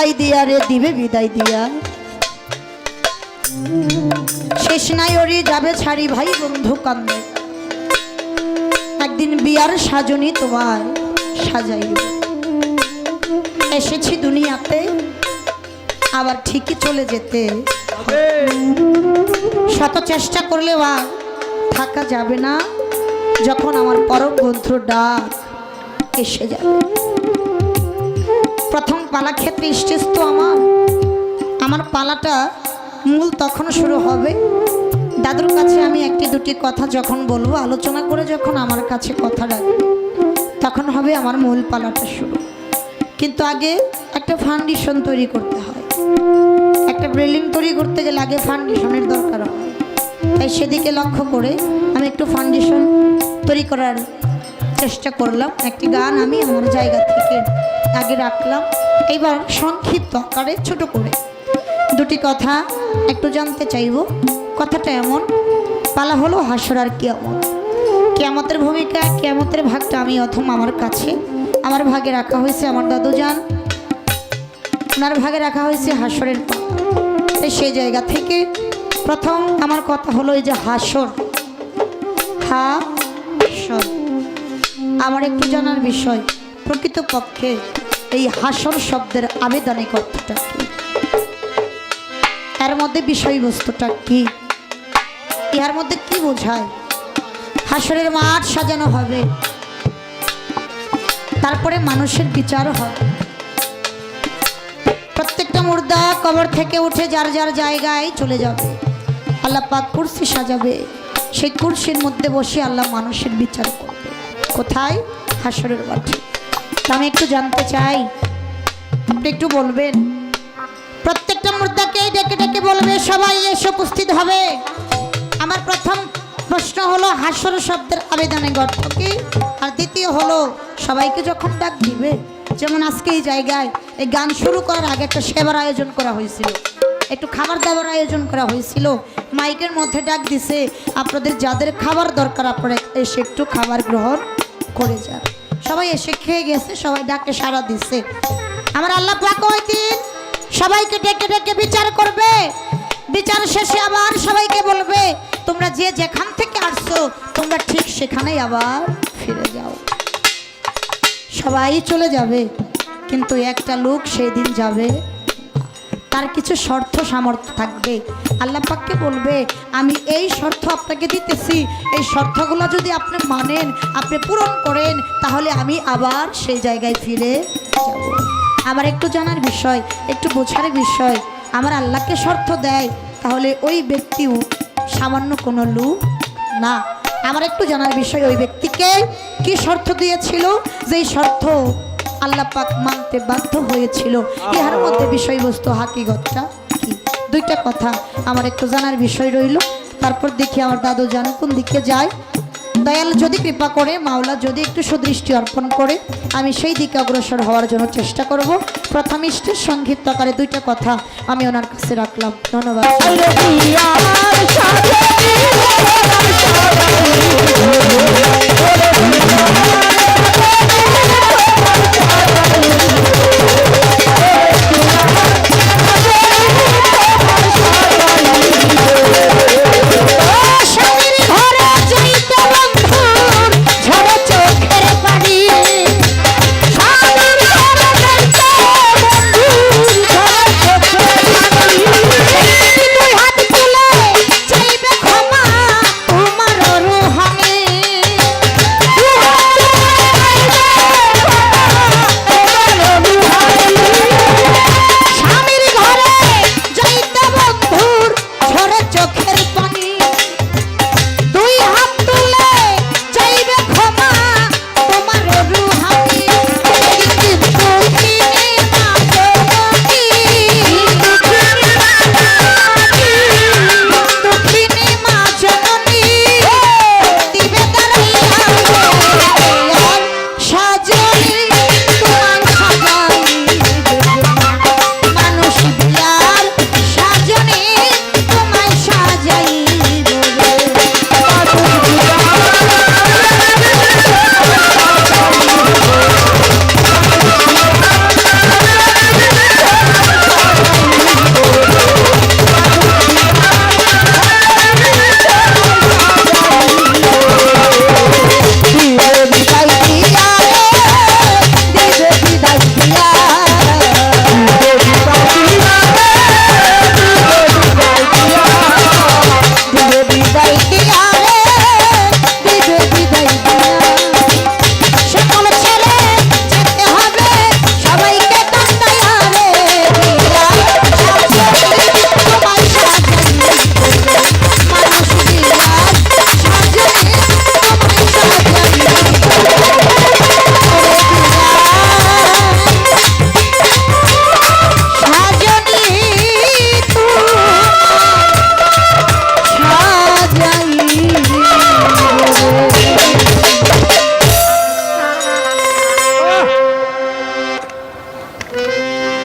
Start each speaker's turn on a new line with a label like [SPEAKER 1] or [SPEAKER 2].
[SPEAKER 1] আরে দিবে বিদায় দিয়া। শেষ নাই ওরে যাবে ছাড়ি ভাই বন্ধু কান্দে। একদিন বিয়ার সাজনি তোমার সাজাইব এসেছি দুনিয়াতে আবার ঠিকই চলে যেতে। শত চেষ্টা করলে আর থাকা যাবে না। যখন আমার পরম বন্ধুর ডাক এসে যাবে। প্রথম পালা ক্ষেত্রে স্টেজ তো আমার। আমার পালাটা মূল তখন শুরু হবে। দাদুর কাছে আমি একটি দুটি কথা যখন বলব, আলোচনা করে যখন আমার কাছে কথা রাখবে, তখন হবে আমার মূল পালাটা শুরু। কিন্তু আগে একটা ফাউন্ডেশন তৈরি করতে হয়। একটা বিল্ডিং তৈরি করতে গেলে আগে ফাউন্ডেশনের দরকার হয়। তাই সেদিকে লক্ষ্য করে আমি একটু ফাউন্ডেশন তৈরি করার চেষ্টা করলাম। একটি গান আমি আমার জায়গা থেকে আগে রাখলাম। এবার সংক্ষিপ্ত আকারে ছোট করে। দুটি কথা একটু জানতে চাইব। কথাটা এমন, পালা হলো হাসর আর কিয়ামত। কিয়ামতের ভূমিকা, কিয়ামতের ভাগটা আমি অথম আমার কাছে। আমার ভাগে রাখা হয়েছে আমার দাদু যান ওনার ভাগে রাখা হয়েছে হাসরের পা তাই সেই জায়গা থেকে প্রথম আমার কথা হলো এই যে হাসর। হাসর। আমার একটু জানার বিষয়। প্রকৃতপক্ষে এই হাসর শব্দের আবেদনিক অর্থটা কি? এর মধ্যে বিষয়বস্তুটা কি? ইহার মধ্যে কি বোঝায়? হাসরের মাঠ সাজানো হবে। তারপরে মানুষের বিচার হবে। প্রত্যেকটা মুর্দা কবর থেকে উঠে যার যার জায়গায় চলে যাবে। আল্লাহ পাক কুর্সি সাজাবে। সেই কুর্সির মধ্যে বসে আল্লাহ মানুষের বিচার করবে। কোথায়? হাসরের মাঠে। আমি একটু জানতে চাই। আপনি একটু বলবেন। প্রত্যেকটা মুর্দাকে ডেকে ডেকে বলবে, সবাই এসে উপস্থিত হবে। আমার প্রথম প্রশ্ন হলো, হাসর শব্দের আবেদনে অর্থ কি? আর দ্বিতীয় হলো, সবাইকে যখন ডাক দিবে, যেমন আজকে এই জায়গায় এই গান শুরু করার আগে একটা সেবার আয়োজন করা হয়েছিল। একটু খাবার দাবার আয়োজন করা হয়েছিল। মাইকের মধ্যে ডাক দিছে, আপনাদের যাদের খাবার দরকার, আপনারা এসে একটু খাবার গ্রহণ করে যান। সবাই এসে খেয়ে গেছে, সবাই ডাকে সাড়া দিছে। আমার আল্লাহ দিন সবাইকে ডেকে ডেকে বিচার করবে। বিচার শেষে আবার সবাইকে বলবে, তোমরা যে যেখান থেকে আসছো, তোমরা ঠিক সেখানেই আবার ফিরে যাও। সবাই চলে যাবে, কিন্তু একটা লোক সেই দিন যাবে। তার কিছু শর্ত সামর্থ্য থাকবে। আল্লাহ পাককে বলবে, আমি এই শর্ত আপনাকে দিতেছি। এই শর্তগুলো যদি আপনি মানেন, আপনি পূরণ করেন, তাহলে আমি আবার সেই জায়গায় ফিরে আমার একটু জানার বিষয়, একটু বোঝার বিষয়। আমার আল্লাহকে শর্ত দেয়, তাহলে ওই ব্যক্তিও সামান্য কোনো লোক না। আমার একটু জানার বিষয়, ওই ব্যক্তিকে কি শর্ত দিয়েছিল? যেই শর্ত আল্লাহ পাক মানতে বাধ্য হয়েছিল। ইহার মধ্যে বিষয়বস্তু হাকিগতটা দুইটা কথা আমার একটু জানার বিষয় রইল। তারপর দেখি আমার দাদু যেন কোন দিকে যায়। দয়াল যদি কৃপা করে মাওলা যদি একটু সুদৃষ্টি অর্পণ করে আমি সেই দিকে অগ্রসর হওয়ার জন্য চেষ্টা করব। প্রথমিষ্টের সংক্ষিপ্ত আকারে দুইটা কথা আমি ওনার কাছে রাখলাম। ধন্যবাদ। Oh,